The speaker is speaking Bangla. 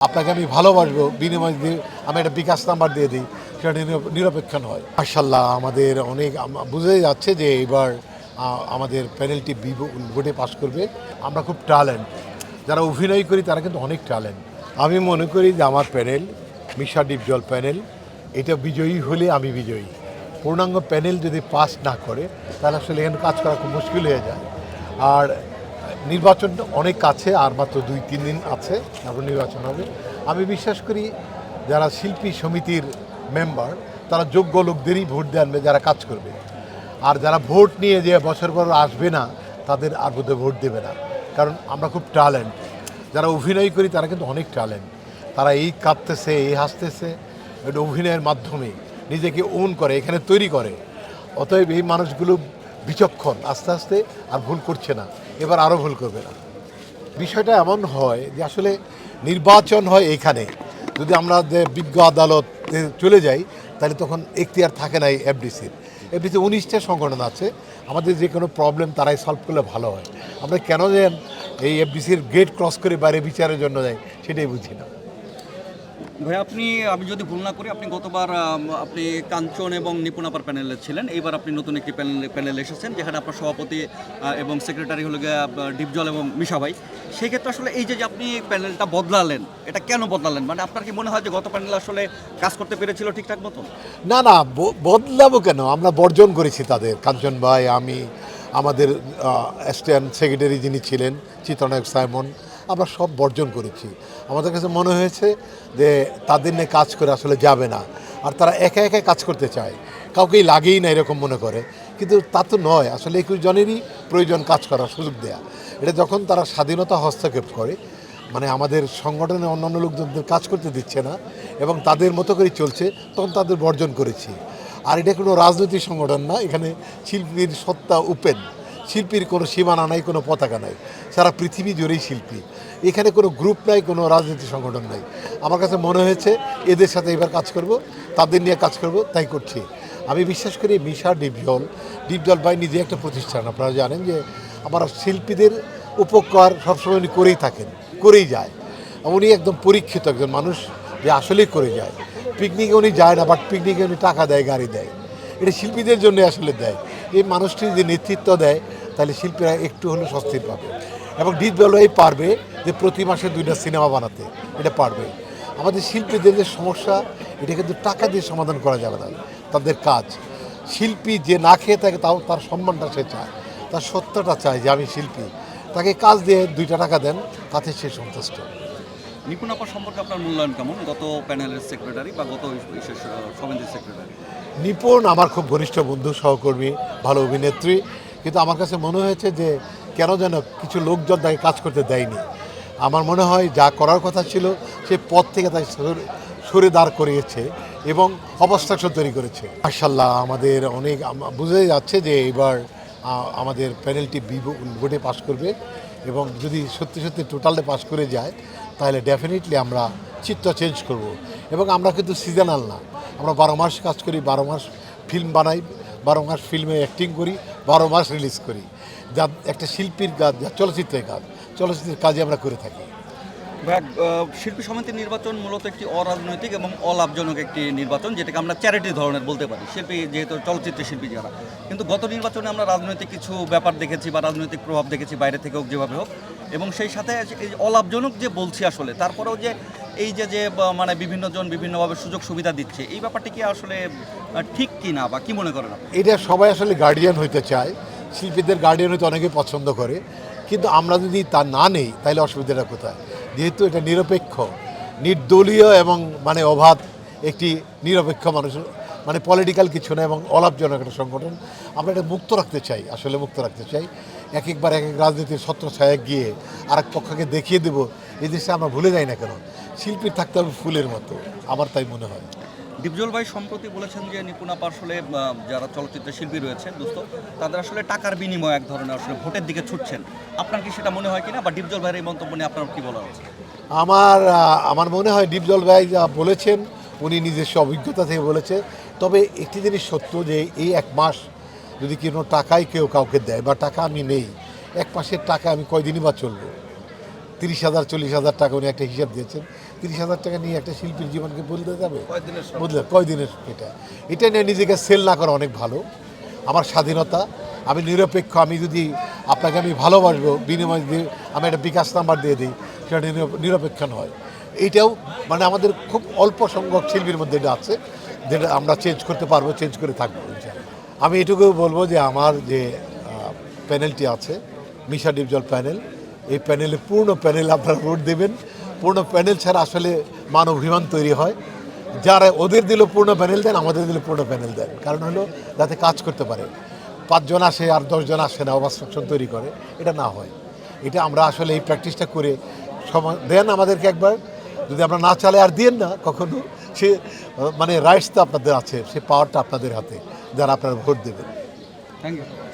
আপনাকে আমি ভালোবাসবো, বিনিময় দিয়ে আমি একটা বিকাশ নাম্বার দিয়ে দিই, সেটা নিরপ- নিরপেক্ষ নয়। মার্শাল্লাহ আমাদের অনেক বুঝে যাচ্ছে যে এবার আমাদের প্যানেলটি ভোটে পাশ করবে। আমরা খুব ট্যালেন্ট যারা অভিনয় করি, তারা কিন্তু অনেক ট্যালেন্ট আমি মনে করি যে আমার প্যানেল মিশা ডিপজল প্যানেল এটা বিজয়ী হলে আমি বিজয়ী। পূর্ণাঙ্গ প্যানেল যদি পাস না করে, তাহলে আসলে এখানে কাজ করা খুব মুশকিল হয়ে যায়। আর নির্বাচন অনেক কাছে, আর মাত্র দুই, তিন দিন আছে তারপর নির্বাচন হবে। আমি বিশ্বাস করি যারা শিল্পী সমিতির মেম্বার, তারা যোগ্য লোকদেরই ভোট দিয়ে আনবে, যারা কাজ করবে। আর যারা ভোট নিয়ে যে বছর পর আসবে না, তাদের আর বোধহয় ভোট দেবে না। কারণ আমরা খুব ট্যালেন্ট যারা অভিনয় করি, তারা কিন্তু অনেক ট্যালেন্ট তারা এই কাঁদতেছে, এই হাসতেছে, এটা অভিনয়ের মাধ্যমে নিজেকে ওন করে, এখানে তৈরি করে। অতএব এই মানুষগুলো বিচক্ষণ, আস্তে আস্তে আর ভুল করছে না। এবার আরও ভুল করবে না। বিষয়টা এমন হয় যে আসলে নির্বাচন হয় এখানে যদি আমরা যে বিজ্ঞ আদালতে চলে যাই, তাহলে তখন এখতিয়ার থাকে না এই এফডিসির। এফডিসি উনিশটা সংগঠন আছে। আমাদের যে কোনো প্রবলেম তারাই সলভ করলে ভালো হয়। আমরা কেন যে এই এফডিসির গেট ক্রস করে বাইরে বিচারের জন্য যাই, সেটাই বুঝি না। ভাই, আপনি, আমি যদি ভুল না করি, আপনি গতবার আপনি কাঞ্চন এবং নিপুণাপার প্যানেলে ছিলেন। এইবার আপনি নতুন একটি প্যানেল, প্যানেলে এসেছেন, যেখানে আপনার সভাপতি এবং সেক্রেটারি হলো গিয়ে ডিপজল এবং মিশা ভাই। সেই ক্ষেত্রে আসলে এই যে যে আপনি প্যানেলটা বদলালেন, এটা কেন বদলালেন? মানে আপনার কি মনে হয় যে, গত প্যানেল আসলে কাজ করতে পেরেছিল ঠিকঠাক মতো না না বদলাবো কেন? আমরা বর্জন করেছি তাদের। কাঞ্চন ভাই, আমি, আমাদের অ্যাসিস্ট্যান্ট সেক্রেটারি যিনি ছিলেন, চিত্রনায়ক সাইমন আমরা সব বর্জন করেছি। আমাদের কাছে মনে হয়েছে যে তাদের নিয়ে কাজ করে আসলে যাবে না। আর তারা একা একা কাজ করতে চায়। কাউকেই লাগেই না এরকম মনে করে। কিন্তু তা তো নয়। আসলে একুশ জনেরই প্রয়োজন কাজ করার সুযোগ দেয়া। এটা যখন তারা স্বাধীনতা হস্তক্ষেপ করে মানে আমাদের সংগঠনে অন্যান্য লোকজনদের কাজ করতে দিচ্ছে না এবং তাদের মতো করে চলছে, তখন তাদের বর্জন করেছি। আর এটা কোনো রাজনৈতিক সংগঠন না। এখানে শিল্পীর সত্তা ওপেন শিল্পীর কোনো সীমানা নাই, কোনো পতাকা নাই। সারা পৃথিবী জুড়েই শিল্পী। এখানে কোনো গ্রুপ নাই, কোনো রাজনৈতিক সংগঠন নাই। আমার কাছে মনে হয়েছে, এদের সাথে এবার কাজ করব, তাদের নিয়ে কাজ করব, তাই করছি। আমি বিশ্বাস করি মিশা, ডিপজল ডিপজল বাই নিজে একটা প্রতিষ্ঠান, আপনারা জানেন যে আমার শিল্পীদের উপকার সবসময় উনি করেই থাকেন, করেই যায়। উনি একদম পরীক্ষিত একজন মানুষ যে আসলেই করে যায়। পিকনিকে উনি যায় না, বাট পিকনিকে উনি টাকা দেয়, গাড়ি দেয়। এটা শিল্পীদের জন্য আসলে দেয়। এই মানুষটি যে নেতৃত্ব দেয় তাহলে শিল্পীরা একটু হলেও স্বস্তির পাবে। এবং জলবায়ু পারবে যে প্রতি মাসে দুইটা সিনেমা বানাতে এটা পারবে। আমাদের শিল্পীদের যে সমস্যা এটা কিন্তু টাকা দিয়ে সমাধান করা যাবে না তাদের কাজ। শিল্পী যে না খেয়ে থাকে তাও তার সম্মানটা সে চায়। তার সত্যটা চায় যে আমি শিল্পী। তাকে কাজ দিয়ে দুইটা টাকা দেন তাতে সে সন্তুষ্ট। নিপুণাপার সম্পর্কে আপনার মূল্যায়ন কেমন? গত প্যানেলের সেক্রেটারি বা গত সেক্রেটারি নিপুণ আমার খুব ঘনিষ্ঠ বন্ধু সহকর্মী ভালো অভিনেত্রী। কিন্তু আমার কাছে মনে হয়েছে যে কেন যেন কিছু লোকজন তাকে কাজ করতে দেয়নি। আমার মনে হয় যা করার কথা ছিল, সে পথ থেকে তাই সরে- দাঁড় করিয়েছে এবং অবস্ট্রাকশন তৈরি করেছে। মার্শাল্লাহ আমাদের অনেক বোঝাই যাচ্ছে যে এবার আমাদের প্যানেলটি ভোটে পাশ করবে এবং যদি সত্যি সত্যি টোটালে পাশ করে যায়, তাহলে ডেফিনেটলি আমরা চিত্র চেঞ্জ করব। এবং আমরা কিন্তু সিজনাল না। আমরা বারো মাস কাজ করি, বারো মাস ফিল্ম বানাই, বারো মাস ফিল্মে অ্যাক্টিং করি বারো মাস রিলিজ করি। যা একটা শিল্পীর গান, যা চলচ্চিত্রের গান, চলচ্চিত্রের কাজে আমরা করে থাকি। শিল্পী সমিতির নির্বাচন মূলত একটি অরাজনৈতিক এবং অলাভজনক একটি নির্বাচন, যেটাকে আমরা চ্যারিটি ধরনের বলতে পারি, শিল্পী যেহেতু চলচ্চিত্র শিল্পী যারা। কিন্তু গত নির্বাচনে আমরা রাজনৈতিক কিছু ব্যাপার দেখেছি বা রাজনৈতিক প্রভাব দেখেছি, বাইরে থেকে হোক, যেভাবে হোক। এবং সেই সাথে এই অলাভজনক যে বলছি আসলে, তারপরেও যে এই যে যে মানে বিভিন্ন জন বিভিন্নভাবে সুযোগ সুবিধা দিচ্ছে, এই ব্যাপারটি কি আসলে ঠিক কি না বা কি মনে করেন এটা সবাই আসলে গার্ডিয়ান হইতে চায়, শিল্পীদের গার্ডিয়ান হইতে অনেকে পছন্দ করে, কিন্তু আমরা যদি তা না নেই, তাহলে অসুবিধাটা কোথায়? যেহেতু এটা নিরপেক্ষ, নির্দলীয় এবং মানে অবাধ একটি নিরপেক্ষ মানুষ মানে পলিটিক্যাল কিছু না এবং অলাভজনক একটা সংগঠন আমরা এটা মুক্ত রাখতে চাই আসলে মুক্ত রাখতে চাই। এক একবার এক এক রাজনীতির ছত্র ছায়া গিয়ে আর এক পক্ষকে দেখিয়ে দেবো এই জিনিসটা আমরা ভুলে যাই না কেন। শিল্পীর থাকতে হবে ফুলের মতো আমার তাই মনে হয়। দীপজল ভাই সম্প্রতি বলেছেন যে নিপুণাপ আসলে যারা চলচ্চিত্র শিল্পী রয়েছেন দোস্ত তাদের আসলে টাকার বিনিময়ে এক ধরনের আসলে ভোটের দিকে ছুটছেন। আপনার কি সেটা মনে হয় কিনা? বা ডিপজল ভাইয়ের এই মন্তব্য নিয়ে আপনার কি বলা হচ্ছে আমার আমার মনে হয় ডিপজল ভাই যা বলেছেন উনি নিজস্ব অভিজ্ঞতা থেকে বলেছে। তবে একটি জিনিস সত্য যে এই এক মাস যদি কোনো টাকাই কেউ কাউকে দেয় বা টাকা আমি নেই এক মাসের টাকা আমি কয়দিনই বা চলবো? তিরিশ হাজার চল্লিশ হাজার টাকা উনি একটা হিসাব দিয়েছেন। তিরিশ হাজার টাকা নিয়ে একটা শিল্পীর জীবনকে বদলে যাবে? বদলে কয় দিনের এটা? এটা নিয়ে নিজেকে সেল না করা অনেক ভালো। আমার স্বাধীনতা আমি নিরপেক্ষ আমি যদি আপনাকে আমি ভালোবাসবো বিনিময় দিয়ে আমি একটা বিকাশ নাম্বার দিয়ে দিই সেটা নির- নিরপেক্ষ নয়। এইটাও মানে আমাদের খুব অল্প সংখ্যক শিল্পীর মধ্যে এটা আছে, যেটা আমরা চেঞ্জ করতে পারব চেঞ্জ করে থাকব আমি এটুকু বলব যে আমার যে প্যানেলটি আছে, মিশা ডিপজল প্যানেল এই প্যানেলে পূর্ণ প্যানেল আপনারা ভোট দেবেন। পূর্ণ প্যানেল ছাড়া আসলে মান অভিমান তৈরি হয়। যারা ওদের দিল পূর্ণ প্যানেল দেন, আমাদের দিলে পূর্ণ প্যানেল দেন। কারণ হলো, যাতে কাজ করতে পারে। পাঁচজন আসে আর দশজন আসে না অবস্ট্রাকশন তৈরি করে। এটা না হয়। এটা আমরা আসলে এই প্র্যাকটিসটা করে দেন আমাদেরকে একবার। যদি আপনার না চালে আর দিয়েন না কখনো, সে মানে রাইটস তো আপনাদের আছে, সে পাওয়ারটা আপনাদের হাতে, যারা আপনারা ভোট দেবেন। Thank you